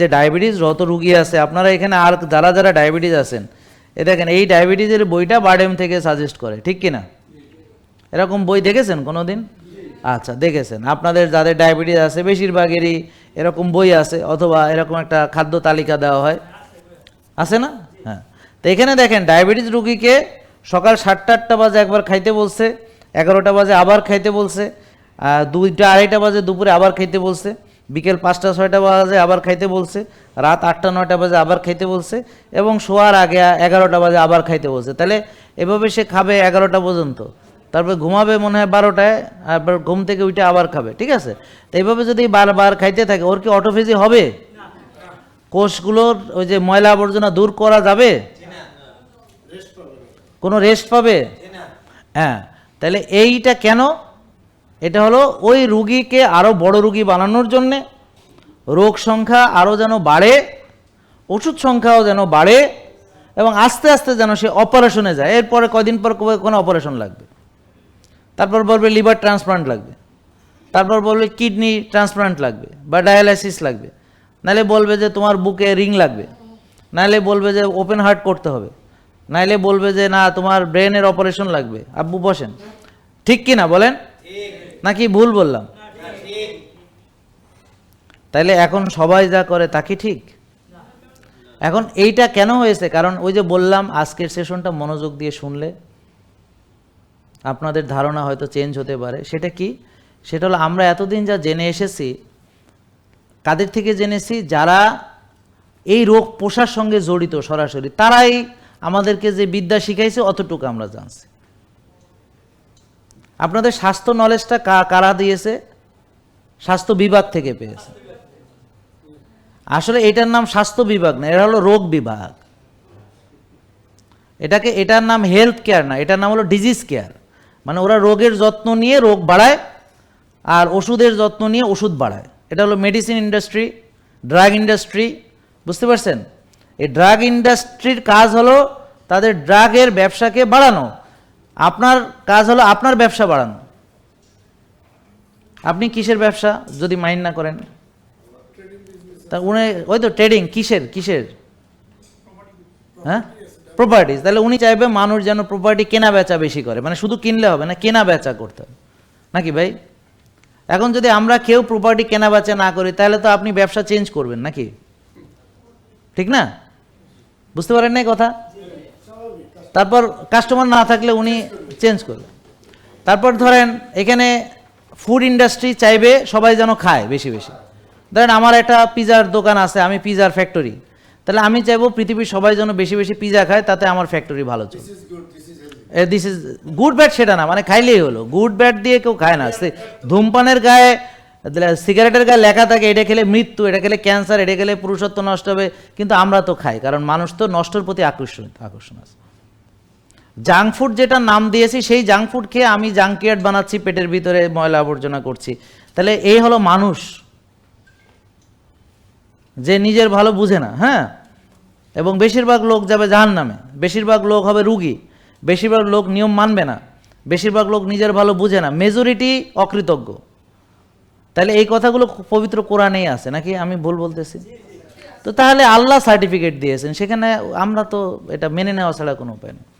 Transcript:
যে ডায়াবেটিস, যত রুগী আছে, আপনারা এখানে আর যারা যারা ডায়াবেটিস আছেন, এ দেখেন, এই ডায়াবেটিসের বইটা বারডেম থেকে সাজেস্ট করে, ঠিক কি না? এরকম বই দেখেছেন কোনো দিন আচ্ছা দেখেছেন। আপনাদের যাদের ডায়াবেটিস আছে, বেশিরভাগেরই এরকম বই আছে, অথবা এরকম একটা খাদ্য তালিকা দেওয়া হয়। আছে না? হ্যাঁ। তো এখানে দেখেন, ডায়াবেটিস রুগীকে সকাল সাতটা আটটা বাজে একবার খাইতে বলছে, এগারোটা বাজে আবার খাইতে বলছে দুইটা আড়াইটা বাজে দুপুরে আবার খাইতে বলছে। বিকেল পাঁচটা, ছয়টা বাজে আবার খাইতে বলছে, রাত আটটা, নয়টা বাজে আবার খাইতে বলছে, এবং শোয়ার আগে এগারোটা বাজে আবার খাইতে বলছে। তাহলে এভাবে সে খাবে এগারোটা পর্যন্ত। তারপর ঘুমাবে মনে হয় বারোটায় আবার ঘুম থেকে উঠে আবার খাবে, ঠিক আছে? তো এইভাবে যদি বারবার খাইতে থাকে, ওর কি অটোফেজি হবে? কোষগুলোর ওই যে ময়লা আবর্জনা দূর করা যাবে? কোনো রেস্ট পাবে? হ্যাঁ তাহলে এইটা কেন এটা হলো ওই রুগীকে আরও বড় রুগী বানানোর জন্যে। রোগ সংখ্যা আরও যেন বাড়ে, ওষুধ সংখ্যাও যেন বাড়ে এবং আস্তে আস্তে যেন সে অপারেশনে যায়। এরপরে কদিন পর কোনো অপারেশন লাগবে। তারপর বলবে লিভার ট্রান্সপ্লান্ট লাগবে। তারপর বলবে কিডনি ট্রান্সপ্লান্ট লাগবে বা ডায়ালাইসিস লাগবে। নাহলে বলবে যে তোমার বুকে রিং লাগবে। নাহলে বলবে যে ওপেন হার্ট করতে হবে। নাহলে বলবে যে না, তোমার ব্রেনের অপারেশন লাগবে। আব্বু বসেন। ঠিক কি না বলেন? নাকি ভুল বললাম? তাইলে এখন সবাই যা করে তা কি ঠিক? এখন এইটা কেন হয়েছে? কারণ ওই যে বললাম, আজকের সেশনটা মনোযোগ দিয়ে শুনলে আপনাদের ধারণা হয়তো চেঞ্জ হতে পারে। সেটা কি? সেটা হলো আমরা এতদিন যা জেনে এসেছি কাদের থেকে জেনেছি যারা এই রোগ পোষার সঙ্গে জড়িত সরাসরি, তারাই আমাদেরকে যে বিদ্যা শিখাইছে, অতটুকু আমরা জানছি। আপনাদের স্বাস্থ্য নলেজটা কারা দিয়েছে? স্বাস্থ্য বিভাগ থেকে পেয়েছে। আসলে এটার নাম স্বাস্থ্য বিভাগ না এটা হলো রোগ বিভাগ। এটাকে, এটার নাম হেলথ কেয়ার না, এটার নাম হলো ডিজিজ কেয়ার মানে ওরা রোগের যত্ন নিয়ে রোগ বাড়ায়, আর ওষুধের যত্ন নিয়ে ওষুধ বাড়ায়। এটা হলো মেডিসিন ইন্ডাস্ট্রি ড্রাগ ইন্ডাস্ট্রি বুঝতে পারছেন? এই ড্রাগ ইন্ডাস্ট্রির কাজ হলো তাদের ড্রাগের ব্যবসাকে বাড়ানো। আপনার কাজ হলো আপনার ব্যবসা বাড়ানো। আপনি কিসের ব্যবসা? যদি মাইন্ড না করেন। তা উনি, ওই তো ট্রেডিং কিসের কিসের? হ্যাঁ? প্রপার্টিজ তাহলে উনি চাইবে মানুষ যেন প্রপার্টি কেনা বেচা বেশি করে। মানে শুধু কিনলে হবে না, কেনা বেচা করতে হবে। নাকি ভাই? এখন যদি আমরা কেউ প্রপার্টি কেনা বেচা না করি, তাহলে তো আপনি ব্যবসা চেঞ্জ করবেন নাকি? ঠিক না? বুঝতে পারেন না কথা? তারপর কাস্টমার না থাকলে উনি চেঞ্জ করবে। তারপর ধরেন এখানে ফুড ইন্ডাস্ট্রি চাইবে সবাই যেন খায় বেশি বেশি। ধরেন আমার একটা পিজার দোকান আছে আমি পিজার ফ্যাক্টরি তাহলে আমি চাইব পৃথিবীর সবাই যেন বেশি বেশি পিজা খায় তাতে আমার ফ্যাক্টরি ভালো চলবে। দিস ইজ গুড ব্যাড সেটা না মানে খাইলেই হলো। গুড ব্যাড দিয়ে কেউ খায় না। সে ধূমপানের গায়ে সিগারেটের গায়ে লেখা থাকে এটা খেলে মৃত্যু এটা খেলে ক্যান্সার এটা খেলে পুরুষত্ব নষ্ট হবে কিন্তু আমরা তো খাই কারণ মানুষ তো নষ্টর প্রতি আকর্ষণ আকর্ষণ আছে। জাঙ্ক ফুড যেটা নাম দিয়েছি, সেই জাঙ্ক ফুড খেয়ে আমি জাঙ্কিয়ার্ড বানাচ্ছি, পেটের ভিতরে ময়লা আবর্জনা করছি। তাহলে এই হলো মানুষ। যে নিজের ভালো বুঝে না হ্যাঁ? এবং বেশিরভাগ লোক যাবে জাহান নামে বেশিরভাগ লোক হবে রুগী। বেশিরভাগ লোক নিয়ম মানবে না। বেশিরভাগ লোক নিজের ভালো বুঝে না। মেজরিটি অকৃতজ্ঞ। তাহলে এই কথাগুলো পবিত্র কোরআনেই আছে, নাকি? আমি ভুল বলতেছি? তো তাহলে আল্লাহ সার্টিফিকেট দিয়েছেন। সেখানে আমরা তো এটা মেনে নেওয়া ছাড়া কোনো উপায় নেই।